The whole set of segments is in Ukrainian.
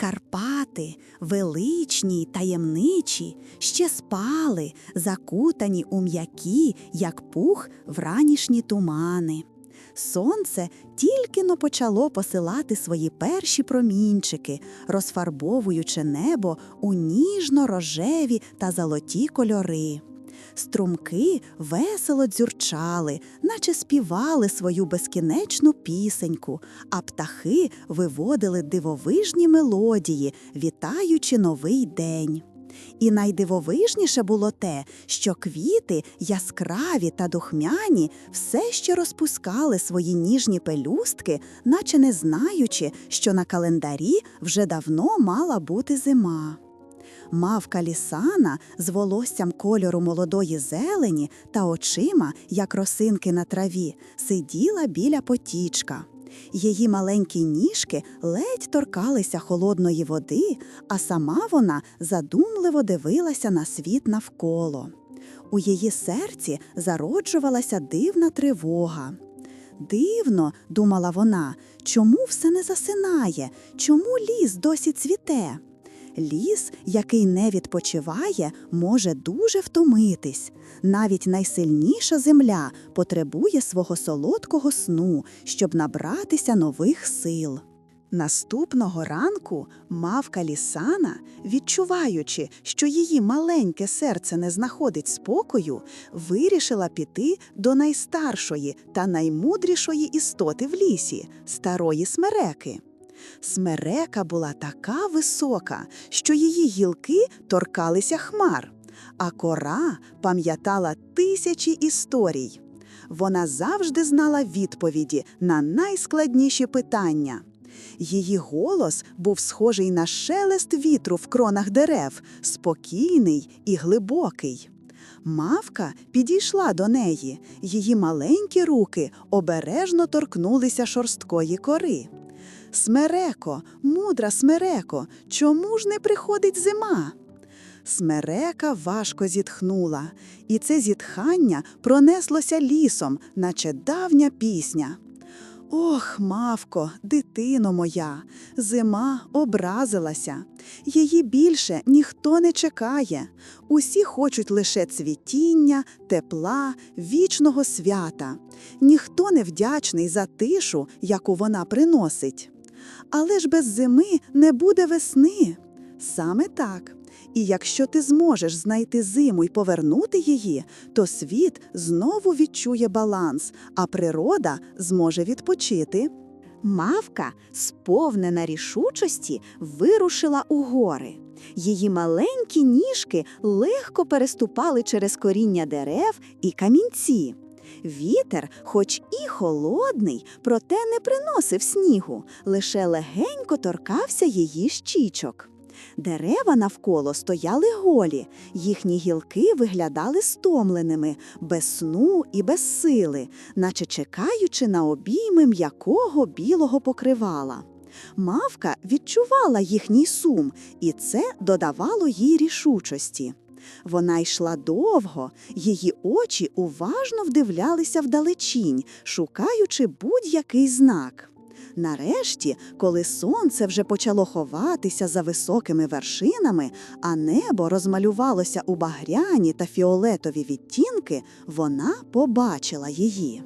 Карпати, величні й таємничі, ще спали, закутані у м'які, як пух, вранішні тумани. Сонце тільки но почало посилати свої перші промінчики, розфарбовуючи небо у ніжно-рожеві та золоті кольори. Струмки весело дзюрчали, наче співали свою безкінечну пісеньку, а птахи виводили дивовижні мелодії, вітаючи новий день. І найдивовижніше було те, що квіти, яскраві та духмяні, все ще розпускали свої ніжні пелюстки, наче не знаючи, що на календарі вже давно мала бути зима. Мавка лісана з волоссям кольору молодої зелені та очима, як росинки на траві, сиділа біля потічка. Її маленькі ніжки ледь торкалися холодної води, а сама вона задумливо дивилася на світ навколо. У її серці зароджувалася дивна тривога. Дивно, думала вона, чому все не засинає, чому ліс досі цвіте? Ліс, який не відпочиває, може дуже втомитись. Навіть найсильніша земля потребує свого солодкого сну, щоб набратися нових сил. Наступного ранку мавка лісана, відчуваючи, що її маленьке серце не знаходить спокою, вирішила піти до найстаршої та наймудрішої істоти в лісі старої смереки. Смерека була така висока, що її гілки торкалися хмар, а кора пам'ятала тисячі історій. Вона завжди знала відповіді на найскладніші питання. Її голос був схожий на шелест вітру в кронах дерев, спокійний і глибокий. Мавка підійшла до неї, її маленькі руки обережно торкнулися шорсткої кори. Смереко, мудра смереко, чому ж не приходить зима? Смерека важко зітхнула, і це зітхання пронеслося лісом, наче давня пісня. Ох, мавко, дитино моя, зима образилася. Її більше ніхто не чекає. Усі хочуть лише цвітіння, тепла, вічного свята. Ніхто не вдячний за тишу, яку вона приносить. Але ж без зими не буде весни. Саме так. І якщо ти зможеш знайти зиму і повернути її, то світ знову відчує баланс, а природа зможе відпочити. Мавка, сповнена рішучості, вирушила у гори. Її маленькі ніжки легко переступали через коріння дерев і камінці. Вітер, хоч і холодний, проте не приносив снігу, лише легенько торкався її щічок. Дерева навколо стояли голі, їхні гілки виглядали стомленими, без сну і без сили, наче чекаючи на обійми м'якого білого покривала. Мавка відчувала їхній сум, і це додавало їй рішучості. Вона йшла довго, її очі уважно вдивлялися вдалечінь, шукаючи будь-який знак. Нарешті, коли сонце вже почало ховатися за високими вершинами, а небо розмалювалося у багряні та фіолетові відтінки, вона побачила її.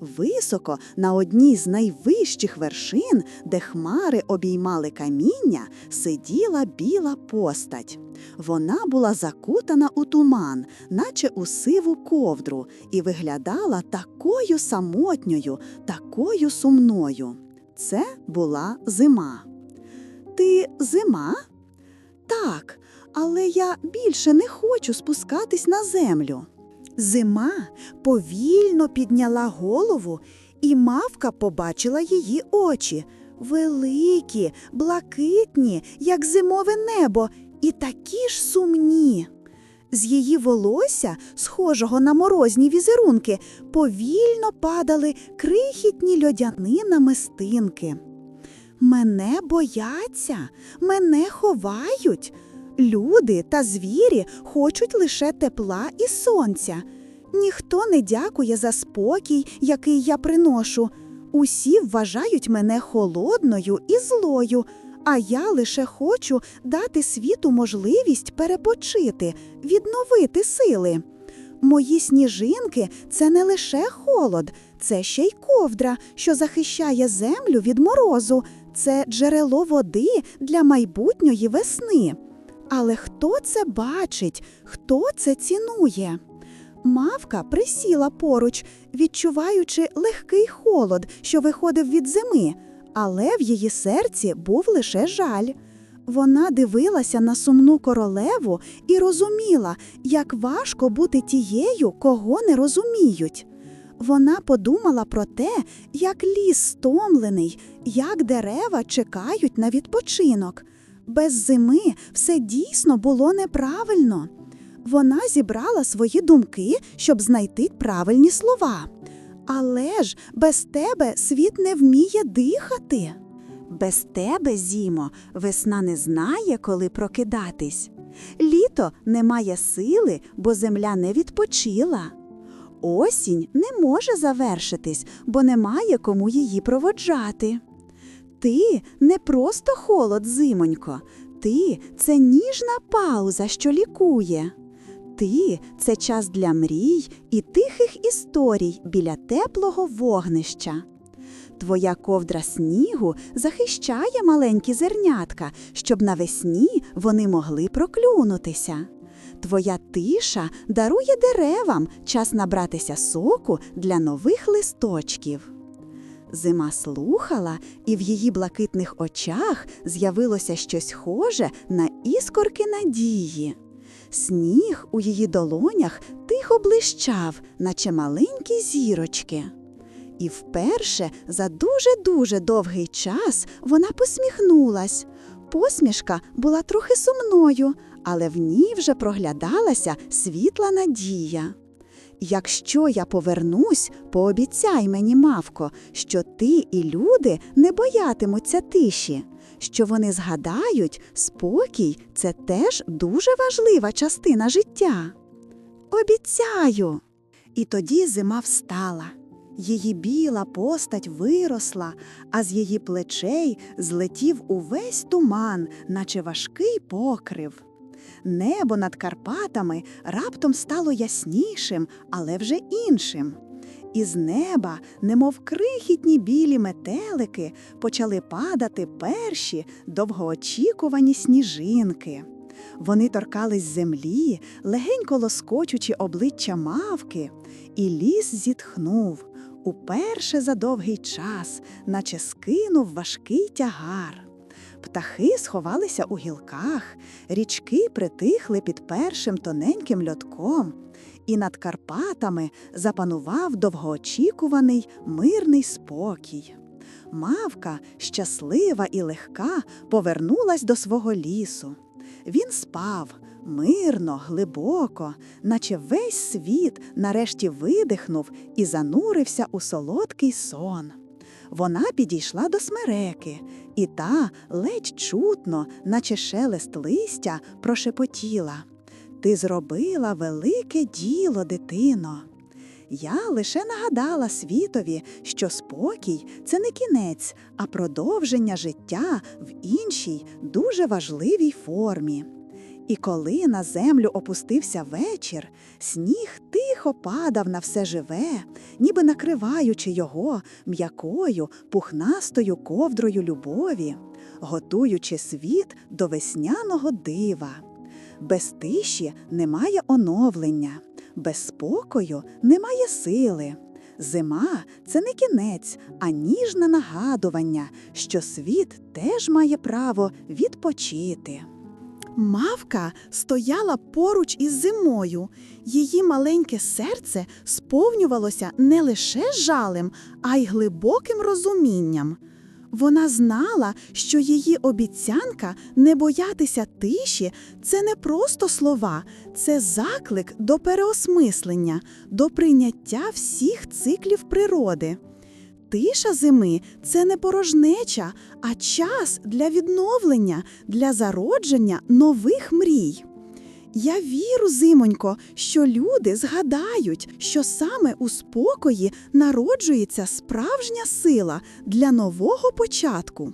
Високо на одній з найвищих вершин, де хмари обіймали каміння, сиділа біла постать. Вона була закутана у туман, наче у сиву ковдру, і виглядала такою самотньою, такою сумною. Це була зима. Ти зима? Так, але я більше не хочу спускатись на землю. Зима повільно підняла голову, і мавка побачила її очі великі, блакитні, як зимове небо, і такі ж сумні. З її волосся, схожого на морозні візерунки, повільно падали крихітні льодяні намистинки. Мене бояться, мене ховають. Люди та звірі хочуть лише тепла і сонця. Ніхто не дякує за спокій, який я приношу. Усі вважають мене холодною і злою, а я лише хочу дати світу можливість перепочити, відновити сили. Мої сніжинки це не лише холод, це ще й ковдра, що захищає землю від морозу, це джерело води для майбутньої весни. Але хто це бачить, хто це цінує? Мавка присіла поруч, відчуваючи легкий холод, що виходив від зими, але в її серці був лише жаль. Вона дивилася на сумну королеву і розуміла, як важко бути тією, кого не розуміють. Вона подумала про те, як ліс стомлений, як дерева чекають на відпочинок. Без зими все дійсно було неправильно. Вона зібрала свої думки, щоб знайти правильні слова. Але ж без тебе світ не вміє дихати. Без тебе, Зімо, весна не знає, коли прокидатись. Літо не має сили, бо земля не відпочила. Осінь не може завершитись, бо немає кому її проводжати. Ти не просто холод, зимонько, ти це ніжна пауза, що лікує. Ти це час для мрій і тихих історій біля теплого вогнища. Твоя ковдра снігу захищає маленькі зернятка, щоб навесні вони могли проклюнутися. Твоя тиша дарує деревам час набратися соку для нових листочків. Зима слухала, і в її блакитних очах з'явилося щось схоже на іскорки надії. Сніг у її долонях тихо блищав, наче маленькі зірочки. І вперше за дуже-дуже довгий час вона посміхнулась. Посмішка була трохи сумною, але в ній вже проглядалася світла надія. Якщо я повернусь, пообіцяй мені, мавко, що ти і люди не боятимуться тиші, що вони згадають, спокій це теж дуже важлива частина життя. Обіцяю. І тоді зима встала. Її біла постать виросла, а з її плечей злетів увесь туман, наче важкий покрив. Небо над Карпатами раптом стало яснішим, але вже іншим. Із неба, немов крихітні білі метелики, почали падати перші довгоочікувані сніжинки. Вони торкались землі, легенько лоскочучи обличчя мавки, і ліс зітхнув уперше за довгий час, наче скинув важкий тягар. Птахи сховалися у гілках, річки притихли під першим тоненьким льотком, і над Карпатами запанував довгоочікуваний мирний спокій. Мавка, щаслива і легка, повернулась до свого лісу. Він спав мирно, глибоко, наче весь світ нарешті видихнув і занурився у солодкий сон. Вона підійшла до смереки, і та ледь чутно, наче шелест листя, прошепотіла. Ти зробила велике діло, дитино. Я лише нагадала світові, що спокій це не кінець, а продовження життя в іншій дуже важливій формі. І коли на землю опустився вечір, сніг тихо падав на все живе, ніби накриваючи його м'якою, пухнастою ковдрою любові, готуючи світ до весняного дива. Без тиші немає оновлення, без спокою немає сили. Зима це не кінець, а ніжне нагадування, що світ теж має право відпочити. Мавка стояла поруч із зимою. Її маленьке серце сповнювалося не лише жалем, а й глибоким розумінням. Вона знала, що її обіцянка не боятися тиші це не просто слова, це заклик до переосмислення, до прийняття всіх циклів природи. Тиша зими це не порожнеча, а час для відновлення, для зародження нових мрій. Я віру, зимонько, що люди згадають, що саме у спокої народжується справжня сила для нового початку.